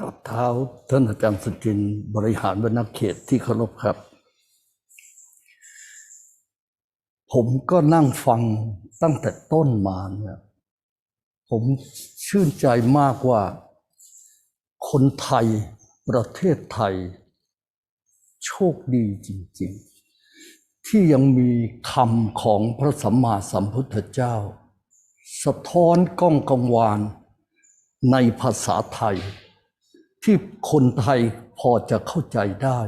กับเท้าท่านอาจารย์สุจินต์บริหารวรรณเขตที่เคารพครับ ผมก็นั่งฟังตั้งแต่ต้นมาเนี่ยผมชื่นใจมากว่า คนไทยประเทศไทย โชคดีจริง ๆ ที่ยังมีคำของพระสัมมาสัมพุทธเจ้า สะท้อนก้องกังวานในภาษาไทย ที่คนไทยพอจะเข้าใจได้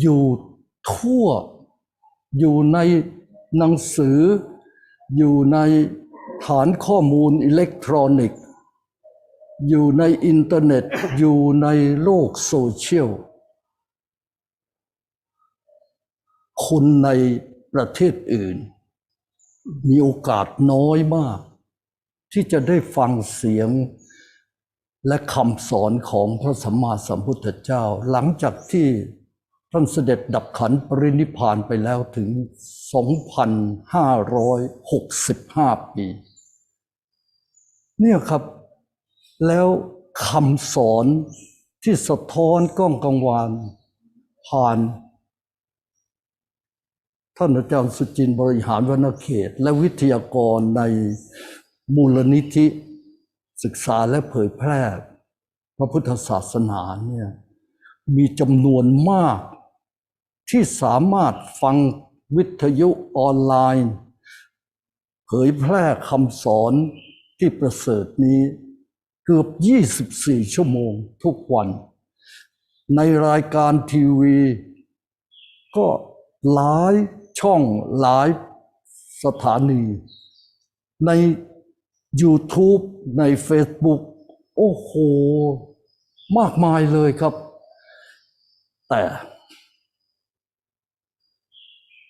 อยู่ทั่วอยู่ในหนังสือ อยู่ในฐานข้อมูลอิเล็กทรอนิกส์ อยู่ในอินเทอร์เน็ต อยู่ในโลกโซเชียล คนในประเทศอื่น มีโอกาสน้อยมาก ที่จะได้ฟังเสียง และคำสอนของพระสัมมาสัมพุทธเจ้า หลังจากที่ท่านเสด็จดับขันปรินิพานไปแล้วถึง 2,565 ปี เนี่ยครับ แล้วคำสอนที่สะท้อนก้องกังวานผ่าน ท่านอาจารย์สุจินบริหารวรรณเขต และวิทยากรในมูลนิธิ ศึกษาและเผยแพร่ พระพุทธศาสนาเนี่ยมีจำนวนมาก ที่สามารถฟังวิทยุออนไลน์ เผยแพร่คำสอนที่ประเสริฐนี้เกือบ 24 ชั่วโมงทุกวัน ในรายการทีวี ก็หลายช่องหลายสถานี ใน YouTube ใน Facebook โอ้โห มากมายเลยครับ แต่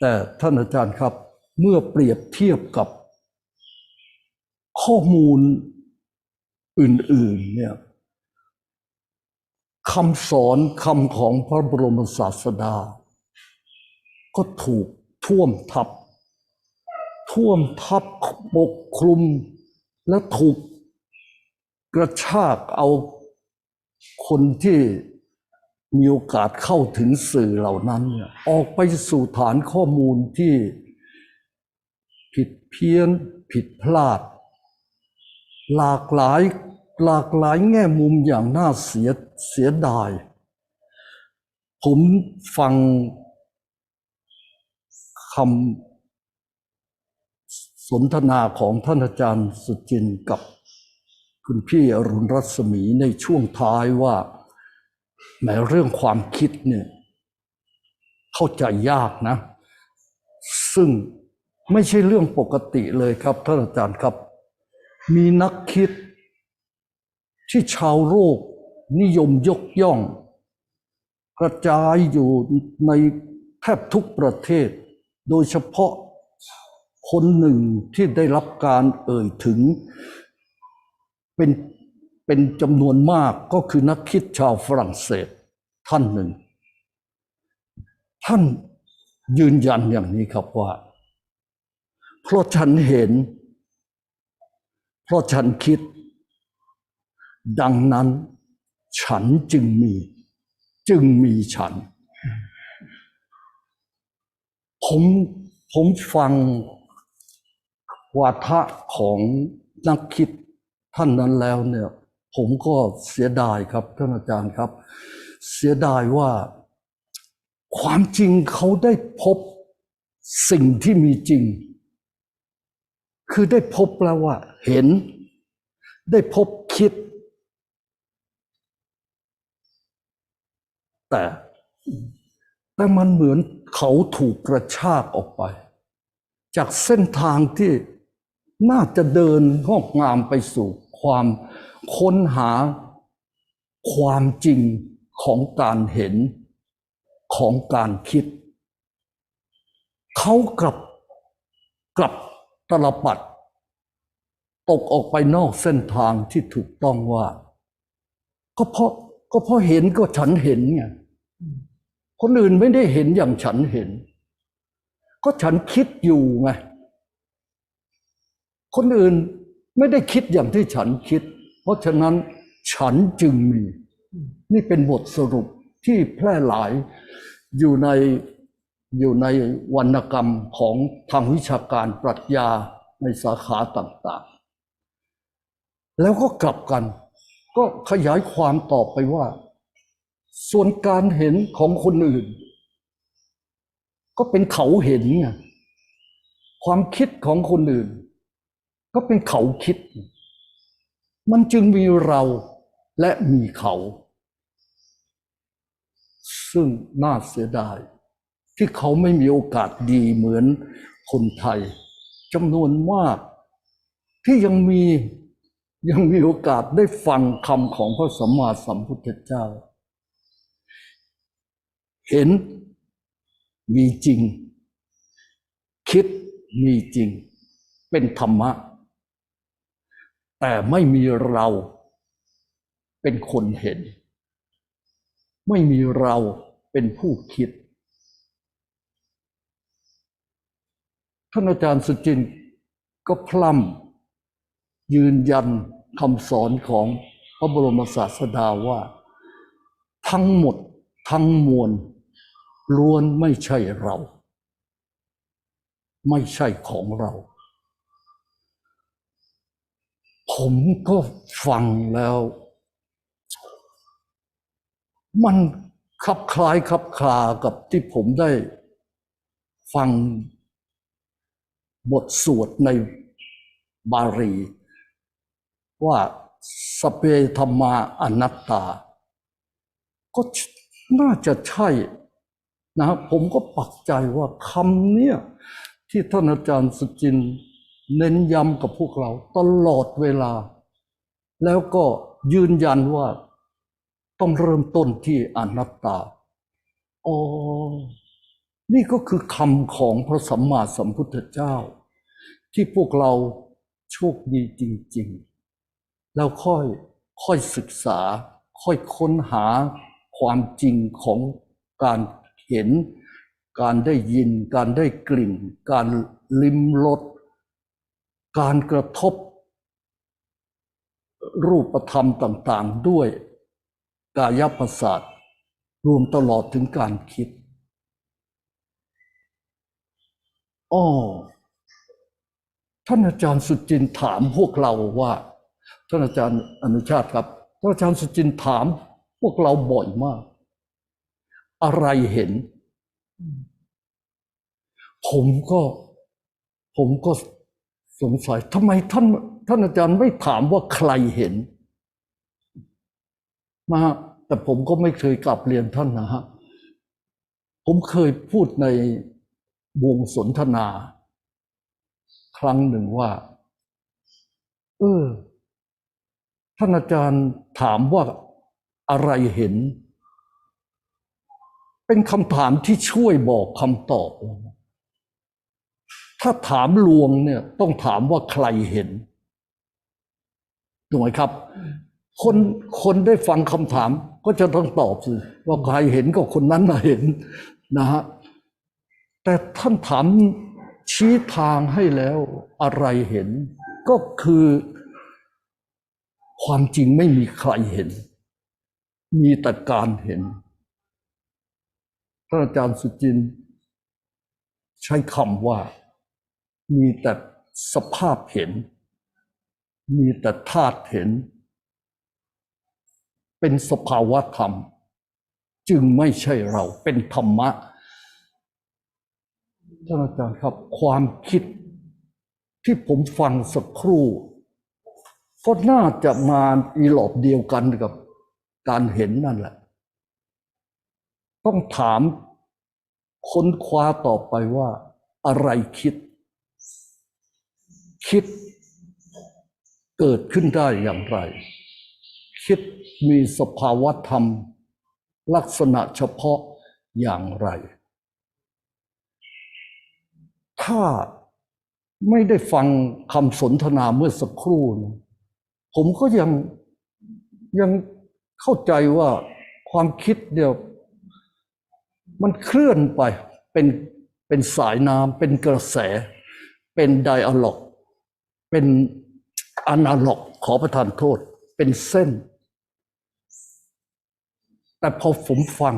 แต่ท่านอาจารย์ครับ เมื่อเปรียบเทียบกับ ข้อมูลอื่น ๆ เนี่ยคำสอนคำของพระบรมศาสดา ก็ถูกท่วมทับ ท่วมทับปกคลุม และถูกกระชากเอาคนที่มีโอกาสเข้าถึงสื่อเหล่านั้นเนี่ยออกไปสู่ฐานข้อมูลที่ผิดเพี้ยนผิดพลาด หลากหลายหลากหลายแง่มุมอย่างน่าเสียเสียดาย ผมฟังคำส นทนาของท่านอาจารย์สุจินกับคุณพี่อรุณรัศมีในช่วงท้ายว่าแม้เรื่องความคิดเนี่ยเข้าใจยากนะ ซึ่งไม่ใช่เรื่องปกติเลยครับท่านอาจารย์ครับ มีนักคิดที่ชาวโลกนิยมยกย่อง กระจายอยู่ในแทบทุกประเทศ โดยเฉพาะ คนหนึ่งที่ได้รับการเอ่ยถึง เป็นเป็นจำนวนมากก็คือนักคิดชาวฝรั่งเศสท่านหนึ่ง ท่านยืนยันอย่างนี้ครับว่า เพราะฉันเห็น เพราะฉันคิด ดังนั้นฉันจึงมี จึงมีฉัน ผมผมฟัง วาทะของนักคิดท่านนั้นแล้วเนี่ยผมก็เสียดายครับท่านอาจารย์ครับ เสียดายว่าความจริงเขาได้พบสิ่งที่มีจริง คือได้พบแล้วว่า เห็น ได้พบคิด แต่แต่มันเหมือนเขาถูกกระชากออกไป จากเส้นทางที่ น่าจะเดินงอกงามไปสู่ความค้นหาความจริงของการเห็นของการคิด เขากลับกลับตลปัด ตกออกไปนอกเส้นทางที่ถูกต้องว่า ก็เพราะก็เพราะเห็นก็ฉันเห็นไงคนอื่นไม่ได้เห็นอย่างฉันเห็น ก็ฉันคิดอยู่ไง คนอื่นไม่ได้คิดอย่างที่ฉันคิด เพราะฉะนั้นฉันจึงมี นี่เป็นบทสรุปที่แพร่หลายอยู่ในอยู่ในวรรณกรรมของทางวิชาการปรัชญาในสาขาต่างๆ แล้วก็กลับกัน ก็ขยายความต่อไปว่า ส่วนการเห็นของคนอื่น ก็เป็นเขาเห็นไงความคิดของคนอื่น ก็เป็นเขาคิด มันจึงมีเราและมีเขา ซึ่งน่าเสียดาย ที่เขาไม่มีโอกาสดีเหมือนคนไทยจำนวนมาก ที่ยังมียังมีโอกาสได้ฟังคำของพระสัมมาสัมพุทธเจ้า เห็นมีจริง คิดมีจริง เป็นธรรมะ แต่ไม่มีเราเป็นคนเห็น ไม่มีเราเป็นผู้คิด ท่านอาจารย์สุจินต์ก็พล่ำยืนยันคำสอนของพระบรมศาสดาว่า ทั้งหมดทั้งมวลล้วนไม่ใช่เรา ไม่ใช่ของเรา ผมก็ฟังแล้ว มันคลับคล้ายคลับคลากับที่ผมได้ฟังบทสวดในบาลี ว่าสเปธรรมาอนัตตา ก็น่าจะใช่นะผมก็ปักใจว่าคำเนี้ยที่ท่านอาจารย์สุจิน เน้นย้ำกับพวกเราตลอดเวลา แล้วก็ยืนยันว่าต้องเริ่มต้นที่อนัตตาอ๋อนี่ก็คือคำของพระสัมมาสัมพุทธเจ้า ที่พวกเราโชคดีจริง ๆ แล้วค่อยค่อยศึกษา ค่อยค้นหาความจริงของการเห็น การได้ยิน การได้กลิ่น การลิ้มรส การกระทบรูปธรรมต่างๆ ด้วยกายประสาทรวมตลอดถึงการคิดอ้อท่านอาจารย์สุจินถามพวกเราว่า ท่านอาจารย์อนุชาติครับ ท่านอาจารย์สุจินถามพวกเราบ่อยมาก อะไรเห็น ผมก็ ผมก็ สงสัยทำไมท่านท่านอาจารย์ไม่ถามว่าใครเห็น มาแต่ผมก็ไม่เคยกลับเรียนท่านนะฮะ ผมเคยพูดในวงสนทนา ครั้งหนึ่งว่า เออ ท่านอาจารย์ถามว่าอะไรเห็น เป็นคำถามที่ช่วยบอกคำตอบ ถ้าถามลวงเนี่ยต้องถามว่าใครเห็นถูกไหมครับ คนคนได้ฟังคำถามก็จะต้องตอบสิว่าใครเห็นก็คนนั้นน่ะเห็นนะฮะแต่ท่านถามชี้ทางให้แล้วอะไรเห็น ก็คือความจริงไม่มีใครเห็น มีแต่การเห็นท่านอาจารย์สุจิน ใช้คำว่า มีแต่สภาพเห็น มีแต่ธาตุเห็น เป็นสภาวะธรรม จึงไม่ใช่เราเป็นธรรมะท่านอาจารย์ครับความคิดที่ผมฟังสักครู่ก็น่าจะมาอีหลอบเดียวกันกับการเห็นนั่นแหละ ต้องถามค้นคว้าต่อไปว่าอะไรคิด คิดเกิดขึ้นได้อย่างไร คิดมีสภาวะธรรม ลักษณะเฉพาะอย่างไร ถ้าไม่ได้ฟังคำสนทนาเมื่อสักครู่นะผมก็ยังยังเข้าใจว่าความคิดเดียวมันเคลื่อนไปเป็นเป็นสายน้ำเป็นกระแส เป็นไดอะล็อก เป็นอนาล็อกขอประทานโทษ เป็นเส้น แต่พอผมฟัง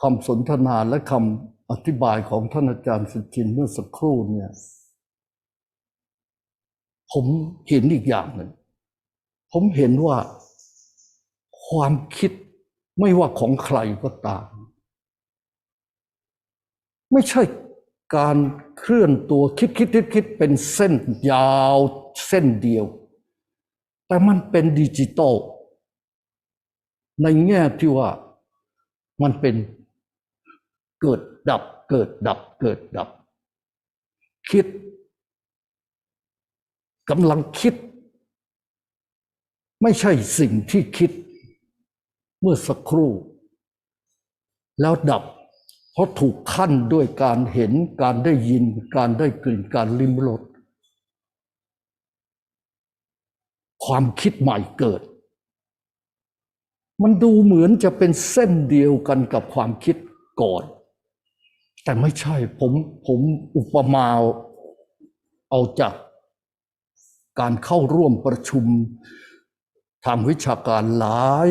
คำสนทนาและคำอธิบายของท่านอาจารย์สุจินต์เมื่อสักครู่เนี่ย ผมเห็นอีกอย่างหนึ่ง ผมเห็นว่าความคิดไม่ว่าของใครก็ตาม ไม่ใช่ การเคลื่อนตัวคิดคิดคิดคิดเป็นเส้นยาวเส้นเดียว แต่มันเป็นดิจิตอลในแง่ที่ว่ามันเป็นเกิดดับเกิดดับเกิดดับ คิดกำลังคิด ไม่ใช่สิ่งที่คิด เมื่อสักครู่ แล้วดับ ราะถูกขั้นด้วยการเห็นการได้ยิน การได้กลิ่นการลิ้มรสความคิดใหม่เกิด มันดูเหมือนจะเป็นเส้นเดียวกันกับความคิดก่อน แต่ไม่ใช่ผมผมอุปมาเอาจากการเข้าร่วมประชุมทางวิชาการหลาย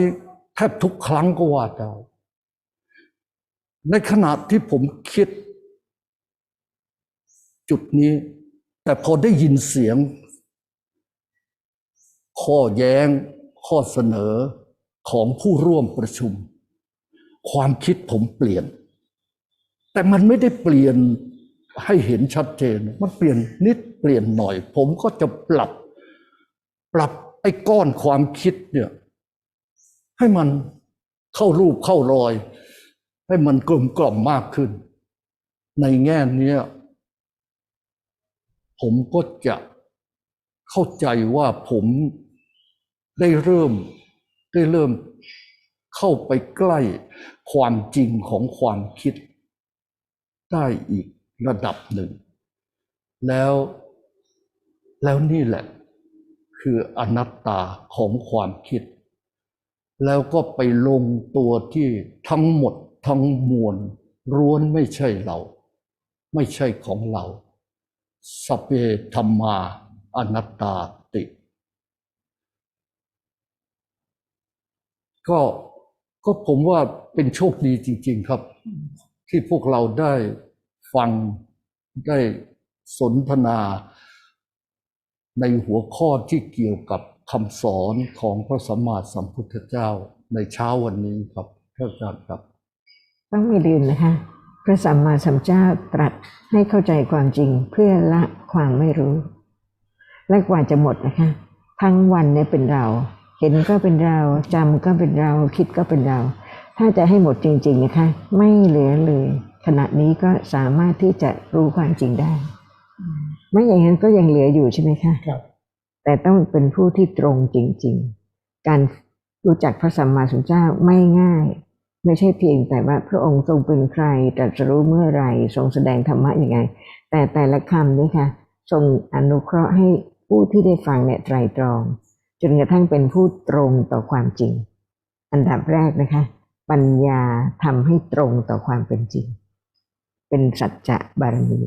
แทบทุกครั้งก็ว่าได้ ในขณะที่ผมคิด จุดนี้ แต่พอได้ยินเสียง ข้อแย้ง ข้อเสนอของผู้ร่วมประชุม ความคิดผมเปลี่ยน แต่มันไม่ได้เปลี่ยนให้เห็นชัดเจน มันเปลี่ยนนิดเปลี่ยนหน่อย ผมก็จะปรับ ปรับไอ้ก้อนความคิดเนี่ย ให้มันเข้ารูปเข้ารอย ให้มันกลมกล่อมมากขึ้น ในแง่นี้ผมก็จะเข้าใจว่าผมได้เริ่มได้เริ่มเข้าไปใกล้ความจริงของความคิด ได้อีกระดับหนึ่ง แล้วแล้วนี่แหละคืออนัตตาของความคิด แล้วก็ไปลงตัวที่ทั้งหมด ทั้งมวลร้วนไม่ใช่เรา ไม่ใช่ของเรา สเพธรรมาอนัตตาติ ก็ก็ผมว่าเป็นโชคดีจริง ๆครับ ที่พวกเราได้ฟังได้สนทนาในหัวข้อที่เกี่ยวกับคำสอนของพระสัมมาสัมพุทธเจ้าในเช้าวันนี้ครับท่านอาจารย์ครับ ต้องไม่ลืมนะคะ พระสัมมาสัมพุทธเจ้าตรัสให้เข้าใจความจริงเพื่อละความไม่รู้ และกว่าจะหมดนะคะ ทั้งวันเนี่ยเป็นเรา เห็นก็เป็นเราจำก็เป็นเราคิดก็เป็นเรา ถ้าจะให้หมดจริง ๆนะคะ ไม่เหลือเลย ขณะนี้ก็สามารถที่จะรู้ความจริงได้ ไม่อย่างนั้นก็ยังเหลืออยู่ใช่ไหมคะครับแต่ต้องเป็นผู้ที่ตรงจริง ๆ การรู้จักพระสัมมาสัมพุทธเจ้าไม่ง่าย ไม่ใช่เพียงแต่ว่าพระองค์ทรงเป็นใครตรัสรู้เมื่อไรทรงแสดงธรรมะยังไง แต่แต่ละคำนี่ค่ะทรงอนุเคราะห์ให้ผู้ที่ได้ฟังเนี่ยไตรตรอง จนกระทั่งเป็นผู้ตรงต่อความจริง อันดับแรกนะคะ ปัญญาทำให้ตรงต่อความเป็นจริง เป็นสัจจะบารมี